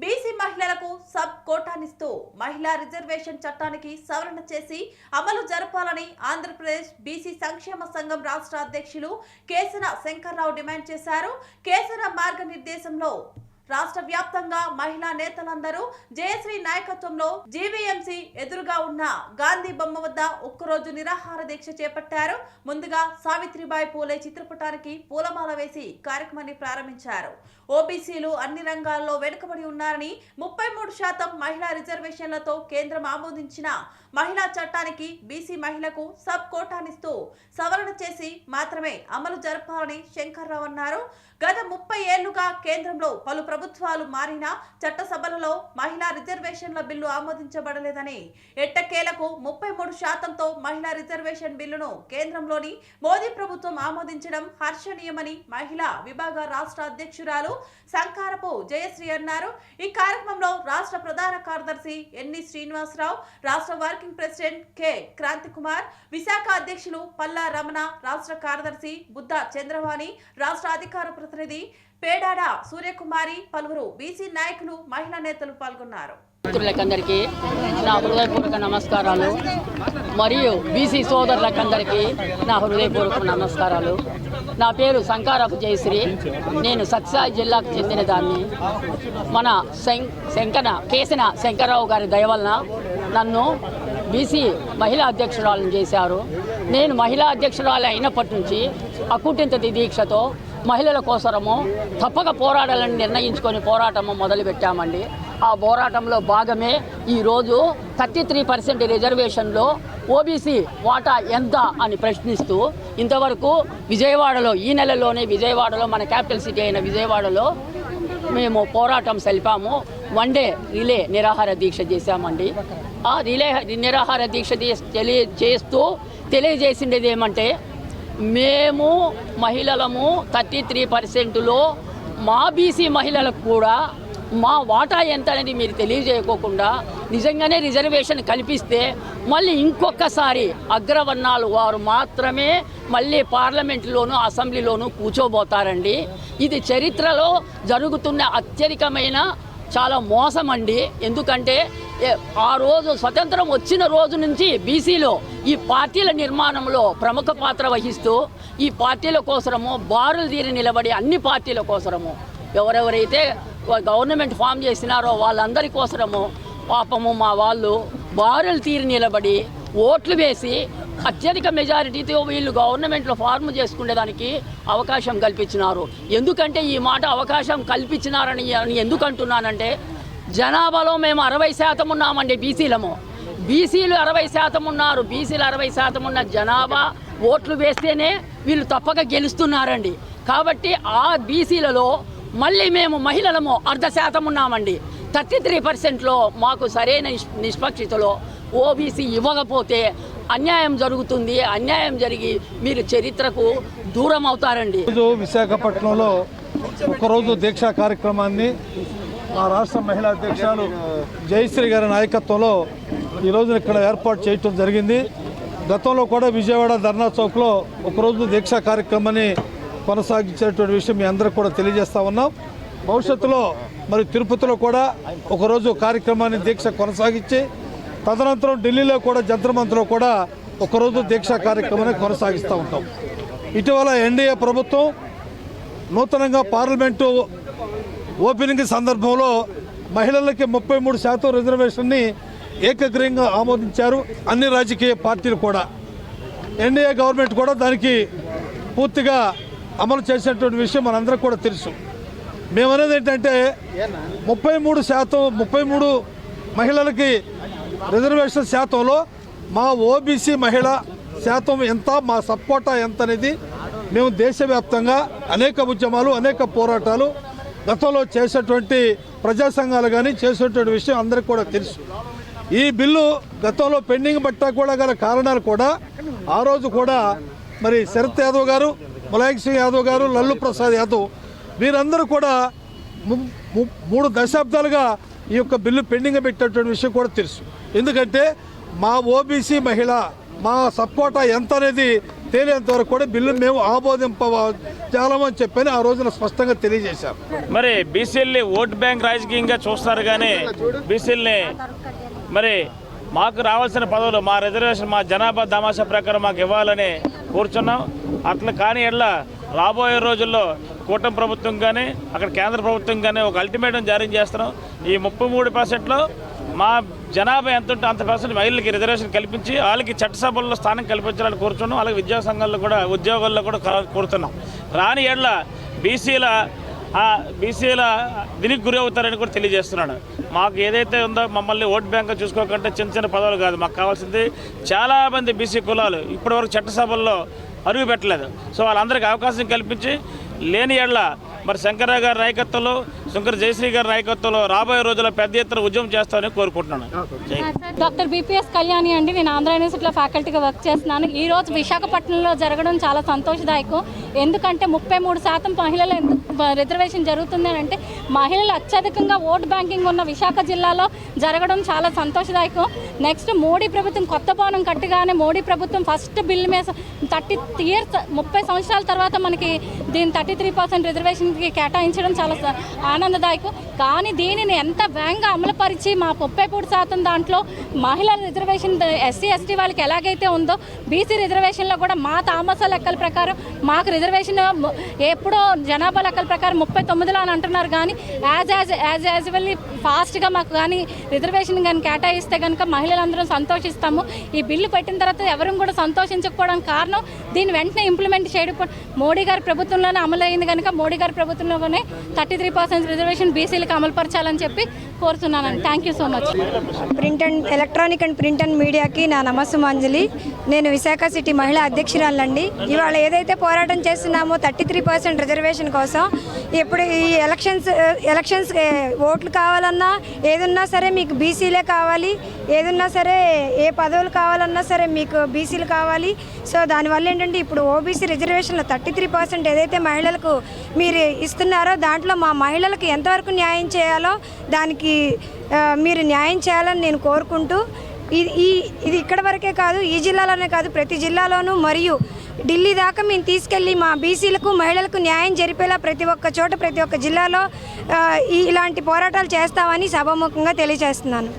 BC మహిళలకు sub కోటానిస్తూ మహిళా reservation చట్టానికి సవరణ చేసి అమలు జరపాలని ఆంధ్రప్రదేశ్ బీసీ సంక్షేమ సంఘం రాష్ట్ర అధ్యక్షులు కేసన శంకర్రావు డిమాండ్ చేశారు. కేసన మార్గనిర్దేశంలో రాష్ట్ర వ్యాప్తంగా మహిళా నేతలందరూ జయశ్రీ నాయకత్వంలో జీవీఎంసీ ఎదురుగా ఉన్న గాంధీ బొమ్మ వద్ద ఒక్కరోజు నిరాహార దీక్ష చేపట్టారు. ముందుగా సావిత్రిబాయి పూలే చిత్రపటానికి పూలమాల వేసి కార్యక్రమాన్ని ప్రారంభించారు. ఓబీసీలు అన్ని రంగాల్లో వెనుకబడి ఉన్నారని ముప్పై మూడు శాతం మహిళా రిజర్వేషన్లతో కేంద్రం ఆమోదించిన మహిళా చట్టానికి బీసీ మహిళకు సబ్ కోటానిస్తూ సవరణ చేసి మాత్రమే అమలు జరపాలని శంకర్రావు అన్నారు. గత ముప్పై ఏళ్ళుగా కేంద్రంలో పలు ప్రభుత్వాలు మారినా చట్టసభలలో మహిళా రిజర్వేషన్ల బిల్లు ఆమోదించబడలేదని. ఎట్టకేలకు ముప్పై మూడు శాతంతో మహిళా రిజర్వేషన్ బిల్లును కేంద్రంలోని మోదీ ప్రభుత్వం ఆమోదించడం హర్షణీయమని మహిళా విభాగ రాష్ట్ర అధ్యక్షురాలు సంకారపు జయశ్రీ అన్నారు. ఈ కార్యక్రమంలో రాష్ట్ర ప్రధాన కార్యదర్శి ఎన్ని శ్రీనివాసరావు రాష్ట్ర working president K. Kranthi Kumar Visakha అధ్యక్షులు పల్లా రమణ రాష్ట్ర కార్యదర్శి బుద్ధ చంద్రవాణి రాష్ట్ర అధికార ప్రతినిధి పేడాడ సూర్యకుమారి పలువురు బీసీ నాయకులు మహిళా నేతలు పాల్గొన్నారు. మిత్రులకందరికీ నా హృదయపూర్వక నమస్కారాలు మరియు బీసీ సోదరులకందరికీ నా హృదయపూర్వక నమస్కారాలు. నా పేరు శంకారపు జయశ్రీ. నేను సత్సాయి జిల్లాకు చెందిన దాన్ని మన శం శంకన కేసిన శంకరరావు గారి దయ వలన నన్ను బీసీ మహిళా అధ్యక్షురాలను చేశారు. నేను మహిళా అధ్యక్షురాలు అయినప్పటి నుంచి అకుటింతది దీక్షతో మహిళల కోసరము తప్పక పోరాడాలని నిర్ణయించుకొని పోరాటము మొదలుపెట్టామండి. ఆ పోరాటంలో భాగమే ఈరోజు థర్టీ త్రీ పర్సెంట్ రిజర్వేషన్లో ఓబీసీ వాటా ఎంత అని ప్రశ్నిస్తూ ఇంతవరకు విజయవాడలో ఈ నెలలోనే విజయవాడలో మన క్యాపిటల్ సిటీ అయిన విజయవాడలో మేము పోరాటం సలిపాము. వన్ డే రిలే నిరాహార దీక్ష చేశామండి. ఆ రిలే నిరాహార దీక్ష తెలియ చేస్తూ తెలియజేసిండేది ఏమంటే మేము మహిళలము థర్టీ త్రీ పర్సెంట్లో మా బీసీ మహిళలకు కూడా మా వాటా ఎంత అనేది మీరు తెలియజేయకోకుండా నిజంగానే రిజర్వేషన్ కల్పిస్తే మళ్ళీ ఇంకొకసారి అగ్రవర్ణాలు వారు మాత్రమే మళ్ళీ పార్లమెంటులోను అసెంబ్లీలోను కూర్చోబోతారండి. ఇది చరిత్రలో జరుగుతున్న అత్యధికమైన చాలా మోసం అండి ఎందుకంటే ఆ రోజు స్వతంత్రం వచ్చిన రోజు నుంచి బీసీలో ఈ పార్టీల నిర్మాణంలో ప్రముఖ పాత్ర వహిస్తూ ఈ పార్టీల కోసరము బారులు తీరి నిలబడి అన్ని పార్టీల కోసరము. ఎవరెవరైతే గవర్నమెంట్ ఫామ్ చేసినారో వాళ్ళందరి కోసరము పాపము మా వాళ్ళు బారులు తీరి నిలబడి ఓట్లు వేసి అత్యధిక మెజారిటీతో వీళ్ళు గవర్నమెంట్లో ఫార్మ్ చేసుకునేదానికి అవకాశం కల్పించినారు. ఎందుకంటే ఈ మాట అవకాశం కల్పించినారని ఎందుకు అంటున్నానంటే జనాభాలో మేము అరవై శాతం ఉన్నామండి బీసీలము. బీసీలు అరవై శాతం ఉన్నారు. బీసీలు అరవై శాతం ఉన్న జనాభా ఓట్లు వేస్తేనే వీళ్ళు తప్పక గెలుస్తున్నారండి. కాబట్టి ఆ బీసీలలో మళ్ళీ మేము మహిళలము అర్ధ శాతం ఉన్నామండి. థర్టీ త్రీ పర్సెంట్లో మాకు సరైన నిష్పక్షితలో ఓబీసీ ఇవ్వకపోతే అన్యాయం జరుగుతుంది. అన్యాయం జరిగి మీరు చరిత్రకు దూరం అవుతారండి. విశాఖపట్నంలో ఒకరోజు దీక్షా కార్యక్రమాన్ని మా రాష్ట్ర మహిళా అధ్యక్షురాలు జయశ్రీ గారి నాయకత్వంలో ఈ రోజున ఇక్కడ ఏర్పాటు చేయటం జరిగింది. గతంలో కూడా విజయవాడ ధర్నా చౌక్లో ఒకరోజు దీక్షా కార్యక్రమాన్ని కొనసాగించినటువంటి విషయం మీ అందరికి కూడా తెలియజేస్తా ఉన్నాం. భవిష్యత్తులో మరి తిరుపతిలో కూడా ఒకరోజు కార్యక్రమాన్ని దీక్ష కొనసాగించి తదనంతరం ఢిల్లీలో కూడా జంతర్ కూడా ఒకరోజు దీక్షా కార్యక్రమాన్ని కొనసాగిస్తూ ఉంటాం. ఇటీవల ఎన్డీఏ ప్రభుత్వం నూతనంగా పార్లమెంటు ఓపెనింగ్ సందర్భంలో మహిళలకి ముప్పై మూడు శాతం రిజర్వేషన్ని ఏకగ్రీయంగా ఆమోదించారు అన్ని రాజకీయ పార్టీలు కూడా. ఎన్డీఏ గవర్నమెంట్ కూడా దానికి పూర్తిగా అమలు చేసినటువంటి విషయం మనందరం కూడా తెలుసు. మేమనేది ఏంటంటే ముప్పై మూడు శాతం ముప్పై మూడు మహిళలకి రిజర్వేషన్ శాతంలో మా ఓబీసీ మహిళ శాతం ఎంత మా సపోటా ఎంత అనేది మేము దేశవ్యాప్తంగా అనేక ఉద్యమాలు అనేక పోరాటాలు గతంలో చేసేటువంటి ప్రజా సంఘాలు కానీ చేసేటువంటి విషయం అందరికి కూడా తెలుసు. ఈ బిల్లు గతంలో పెండింగ్ పట్టా కూడా గల కారణాలు కూడా ఆ రోజు కూడా మరి శరత్ యాదవ్ గారు ములాయక్ సింగ్ యాదవ్ గారు లల్లు ప్రసాద్ యాదవ్ వీరందరూ కూడా ము- మూడు దశాబ్దాలుగా ఈ యొక్క బిల్లు పెండింగ్ పెట్టేటువంటి విషయం కూడా తెలుసు. ఎందుకంటే మా ఓబీసీ మహిళ మా సపోటా ఎంత అనేది తేలేంత వరకు కూడా బిల్లు మేము ఆమోదింపజాలమని చెప్పని ఆ రోజున స్పష్టంగా తెలియజేశారు. మరి బీసీఎల్ని ఓట్ బ్యాంక్ రాజకీయంగా చూస్తారు కానీ బీసీఎల్ని మరి మాకు రావాల్సిన పదవులు మా రిజర్వేషన్ మా జనాభా దామాషా ప్రకారం మాకు ఇవ్వాలని కూర్చున్నాం. అట్లా కానీ ఎట్లా రాబోయే రోజుల్లో కూటమి ప్రభుత్వం కానీ అక్కడ కేంద్ర ప్రభుత్వం కానీ ఒక అల్టిమేటం జారీ చేస్తున్నాం. ఈ ముప్పై మూడు పర్సెంట్లో మా జనాభా ఎంత ఉంటే అంత పర్సెంట్ మహిళలకి రిజర్వేషన్ కల్పించి వాళ్ళకి చట్టసభల్లో స్థానం కల్పించాలని కోరుతున్నాం అలాగే విద్యా సంఘాల్లో కూడా ఉద్యోగాల్లో కూడా కోరుతున్నాం. రాని ఏళ్ళ బీసీల బీసీల దీనికి గురి అవుతారని కూడా తెలియజేస్తున్నాడు మాకు ఏదైతే ఉందో మమ్మల్ని ఓట్ బ్యాంక్ చూసుకోకుండా చిన్న చిన్న పదవులు కాదు. మాకు కావాల్సింది చాలామంది బీసీ కులాలు ఇప్పటివరకు చట్టసభల్లో అరుగు పెట్టలేదు. సో వాళ్ళందరికీ అవకాశం కల్పించి లేని ఏళ్ళ మరి శంకరరావు గారి నాయకత్వంలో శంకర్ జయశ్రీ గారి నాయకత్వంలో రాబోయే రోజుల్లో పెద్ద ఎత్తున ఉద్యమం చేస్తామని కోరుకుంటున్నాను. డాక్టర్ బీపీఎస్ కళ్యాణి అండి. నేను ఆంధ్ర యూనివర్సిటీలో ఫ్యాకల్టీగా వర్క్ చేస్తున్నాను. ఈ రోజు విశాఖపట్నంలో జరగడం చాలా సంతోషదాయకం. ఎందుకంటే ముప్పై మూడు శాతం మహిళల రిజర్వేషన్ జరుగుతుంది అని అంటే మహిళలు అత్యధికంగా ఓట్ బ్యాంకింగ్ ఉన్న విశాఖ జిల్లాలో జరగడం చాలా సంతోషదాయకం. నెక్స్ట్ మోడీ ప్రభుత్వం కొత్త భవనం కట్టగానే మోడీ ప్రభుత్వం ఫస్ట్ బిల్ మీద థర్టీ ఇయర్స్ ముప్పై సంవత్సరాల తర్వాత మనకి దీని థర్టీ త్రీ పర్సెంట్ రిజర్వేషన్కి కేటాయించడం చాలా ఆనందదాయకం. కానీ దీనిని ఎంత వేగంగా అమలుపరిచి మా ముప్పై మూడు శాతం దాంట్లో మహిళల రిజర్వేషన్ ఎస్సీ ఎస్టీ వాళ్ళకి ఎలాగైతే ఉందో బీసీ రిజర్వేషన్లో కూడా మా తామస లెక్కల ప్రకారం మాకు రిజర్వేషన్ ఎప్పుడో జనాభా లెక్కల ప్రకారం ముప్పై తొమ్మిదిలో అని అంటున్నారు. కానీ as as as as well ఫాస్ట్గా మాకు కానీ రిజర్వేషన్ కానీ కేటాయిస్తే కనుక మహిళలందరం సంతోషిస్తాము. ఈ బిల్లు పెట్టిన తర్వాత ఎవరు కూడా సంతోషించకపోవడానికి కారణం దీన్ని వెంటనే ఇంప్లిమెంట్ చేయడం. మోడీ గారి ప్రభుత్వంలోనే అమలు అయింది కనుక మోడీ గారి ప్రభుత్వంలోనే థర్టీ త్రీ పర్సెంట్ రిజర్వేషన్ బీసీలకు అమలుపరచాలని చెప్పి కోరుతున్నానండి. Thank you so much print and electronic and print and మీడియాకి నా నమస్సుమాంజలి. నేను విశాఖ సిటీ మహిళా అధ్యక్షురాలండి. ఇవాళ ఏదైతే పోరాటం చేస్తున్నామో థర్టీ త్రీ పర్సెంట్ రిజర్వేషన్ కోసం ఇప్పుడు ఈ ఎలక్షన్స్ ఎలక్షన్స్ ఓట్లు కావాలన్నా ఏదున్నా సరే మీకు బీసీలే కావాలి. ఏదున్నా సరే ఏ పదవులు కావాలన్నా సరే మీకు బీసీలు కావాలి. సో దానివల్ల ఏంటంటే ఇప్పుడు ఓబీసీ రిజర్వేషన్లో థర్టీ త్రీ పర్సెంట్ ఏదైతే మహిళలకు మీరు ఇస్తున్నారో దాంట్లో మా మహిళలకు ఎంతవరకు న్యాయం చేయాలో దానికి మీరు న్యాయం చేయాలని నేను కోరుకుంటూ ఇది ఈ ఇది ఇక్కడ వరకే కాదు ఈ జిల్లాలోనే కాదు ప్రతి జిల్లాలోనూ మరియు ఢిల్లీ దాకా మేము తీసుకెళ్ళి మా బీసీలకు మహిళలకు న్యాయం జరిపేలా ప్రతి ఒక్క చోట ప్రతి ఒక్క జిల్లాలో ఈ- ఇలాంటి పోరాటాలు చేస్తామని సభాముఖంగా తెలియజేస్తున్నాను.